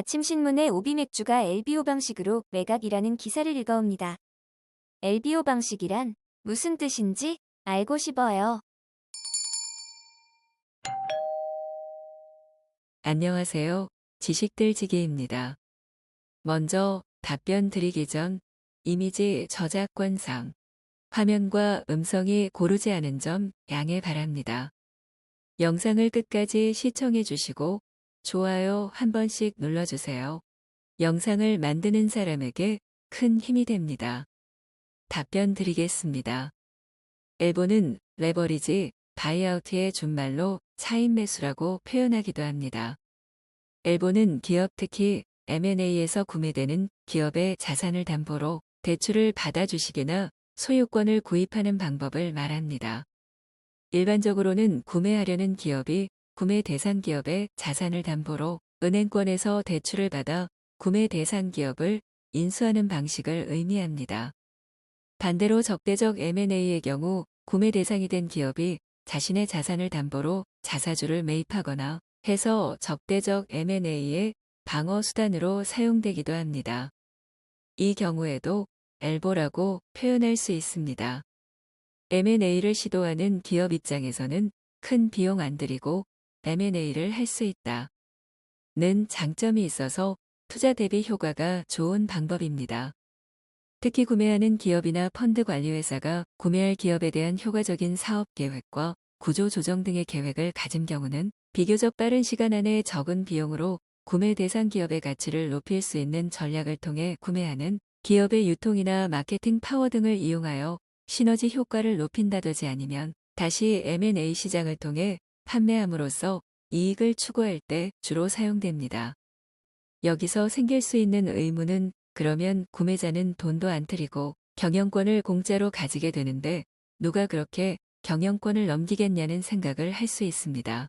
아침 신문에 오비맥주가 LBO 방식으로 매각이라는 기사를 읽어옵니다. LBO 방식이란 무슨 뜻인지 알고 싶어요. 안녕하세요. 지식들지기입니다. 먼저 답변 드리기 전 이미지 저작권상 화면과 음성이 고르지 않은 점 양해 바랍니다. 영상을 끝까지 시청해 주시고 좋아요 한 번씩 눌러주세요. 영상을 만드는 사람에게 큰 힘이 됩니다. 답변 드리겠습니다. 엘보는 레버리지, 바이아웃의 준말로 차인 매수라고 표현하기도 합니다. 엘보는 기업 특히 M&A에서 구매되는 기업의 자산을 담보로 대출을 받아주시거나 소유권을 구입하는 방법을 말합니다. 일반적으로는 구매하려는 기업이 구매 대상 기업의 자산을 담보로 은행권에서 대출을 받아 구매 대상 기업을 인수하는 방식을 의미합니다. 반대로 적대적 M&A의 경우 구매 대상이 된 기업이 자신의 자산을 담보로 자사주를 매입하거나 해서 적대적 M&A의 방어 수단으로 사용되기도 합니다. 이 경우에도 엘보라고 표현할 수 있습니다. M&A를 시도하는 기업 입장에서는 큰 비용 안 들이고 M&A를 할 수 있다. 는 장점이 있어서 투자 대비 효과가 좋은 방법입니다. 특히 구매하는 기업이나 펀드 관리 회사가 구매할 기업에 대한 효과적인 사업 계획과 구조 조정 등의 계획을 가진 경우는 비교적 빠른 시간 안에 적은 비용으로 구매 대상 기업의 가치를 높일 수 있는 전략을 통해 구매하는 기업의 유통이나 마케팅 파워 등을 이용하여 시너지 효과를 높인다든지 아니면 다시 M&A 시장을 통해 판매함으로써 이익을 추구할 때 주로 사용됩니다. 여기서 생길 수 있는 의문은 그러면 구매자는 돈도 안 들이고 경영권을 공짜로 가지게 되는데 누가 그렇게 경영권을 넘기겠냐는 생각을 할 수 있습니다.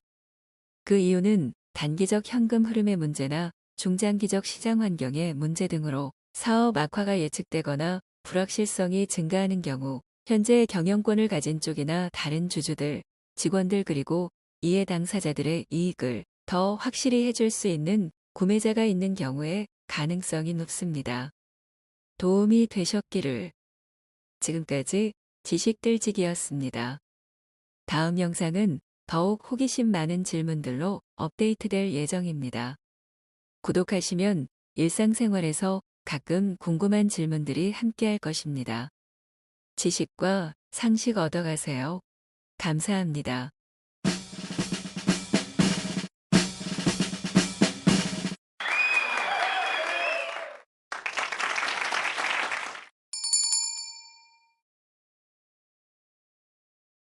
그 이유는 단기적 현금 흐름의 문제나 중장기적 시장 환경의 문제 등으로 사업 악화가 예측되거나 불확실성이 증가하는 경우 현재 경영권을 가진 쪽이나 다른 주주들, 직원들 그리고 이해 당사자들의 이익을 더 확실히 해줄 수 있는 구매자가 있는 경우에 가능성이 높습니다. 도움이 되셨기를. 지금까지 지식들지기였습니다. 다음 영상은 더욱 호기심 많은 질문들로 업데이트될 예정입니다. 구독하시면 일상생활에서 가끔 궁금한 질문들이 함께할 것입니다. 지식과 상식 얻어가세요. 감사합니다.